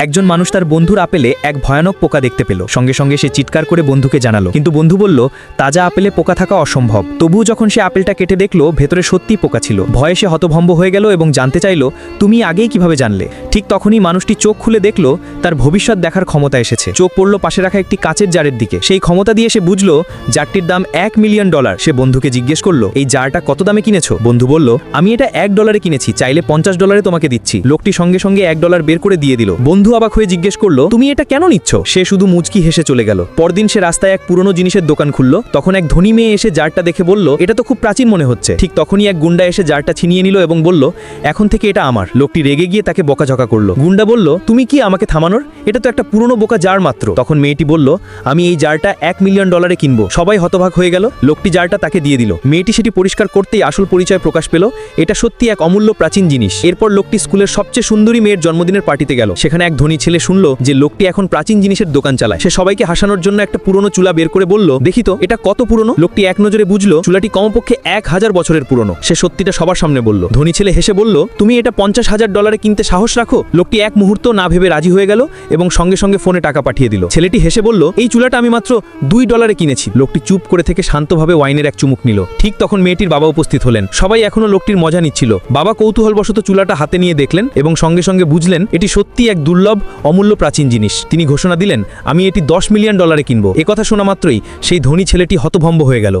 একজন মানুষ তার বন্ধুর আপেলে এক ভয়ানক পোকা দেখতে পেল। সঙ্গে সঙ্গে সে চিৎকার করে বন্ধুকে জানালো। কিন্তু বন্ধু বলল, তাজা আপেলে পোকা থাকা অসম্ভব। তবুও যখন সে আপেলটা কেটে দেখল, ভেতরে সত্যি পোকা ছিল। ভয়ে সে হতভম্ব হয়ে গেল এবং জানতে চাইল, তুমি আগেই কীভাবে জানলে? ঠিক তখনই মানুষটি চোখ খুলে দেখল তার ভবিষ্যৎ দেখার ক্ষমতা এসেছে। চোখ পড়ল পাশে রাখা একটি কাচের জারের দিকে। সেই ক্ষমতা দিয়ে সে বুঝলো, জারটির দাম এক মিলিয়ন ডলার। সে বন্ধুকে জিজ্ঞেস করল, এই জারটা কত দামে কিনেছো? বন্ধু বলল, আমি এটা এক ডলারে কিনেছি, চাইলে পঞ্চাশ ডলারে তোমাকে দিচ্ছি। লোকটি সঙ্গে সঙ্গে এক ডলার বের করে দিয়ে দিল। বন্ধু অবাক হয়ে জিজ্ঞেস করল, তুমি এটা কেন নিচ্ছ? সে শুধু মুচকি হেসে চলে গেল। পরদিন সে রাস্তায় এক পুরনো জিনিসের দোকান খুলল। তখন এক ধনী মেয়ে এসে জারটা দেখে বলল, এটা তো খুব প্রাচীন মনে হচ্ছে। ঠিক তখনই এক গুন্ডা এসে জারটা ছিনিয়ে নিল এবং বলল, এখন থেকে এটা আমার। লোকটি রেগে গিয়ে তাকে বকাঝকা করল। গুন্ডা বলল, তুমি কি আমাকে থামানোর এটা তো একটা পুরনো বোকা জার মাত্র। তখন মেয়েটি বলল, আমি এই জারটা এক মিলিয়ন ডলারে কিনবো। সবাই হতভাগ হয়ে গেল, লোকটি জারটা তাকে দিয়ে দিল। মেয়েটি সেটি পরিষ্কার করতেই আসল পরিচয় প্রকাশ পেল, এটা সত্যি এক অমূল্য প্রাচীন জিনিস। এরপর লোকটি স্কুলের সবচেয়ে সুন্দরী মেয়ের জন্মদিনের পার্টিতে গেল। সেখানে এক ধনী ছেলে শুনল যে লোকটি এখন প্রাচীন জিনিসের দোকান চালায়। সে সবাইকে হাসানোর জন্য একটা পুরনো চুলা বের করে বলল, দেখি তো, এটা কত পুরনো? লোকটি এক নজরে বুঝলো, চুলাটি কমপক্ষে এক হাজার বছরের পুরনো। সে সত্যিটা সবার সামনে বলল। ধনী ছেলে হেসে বলল, তুমি এটা পঞ্চাশ হাজার ডলারে কিনতে সাহস রাখো? লোকটি এক মুহূর্ত না ভেবে রাজি হয়ে গেল এবং সঙ্গে সঙ্গে ফোনে টাকা পাঠিয়ে দিল। ছেলেটি হেসে বলল, এই চুলাটা আমি মাত্র দুই ডলারে কিনেছি। লোকটি চুপ করে থেকে শান্তভাবে ওয়াইনের এক চুমুক নিল। ঠিক তখন মেয়েটির বাবা উপস্থিত হলেন। সবাই এখনও লোকটির মজা নিচ্ছিল। বাবা কৌতূহলবশত চুলাটা হাতে নিয়ে দেখলেন এবং সঙ্গে সঙ্গে বুঝলেন, এটি সত্যি এক দুর্লভ, অমূল্য প্রাচীন জিনিস। তিনি ঘোষণা দিলেন, আমি এটি দশ মিলিয়ন ডলারে কিনবো। একথা শোনা মাত্রই সেই ধনী ছেলেটি হতভম্ব হয়ে গেল।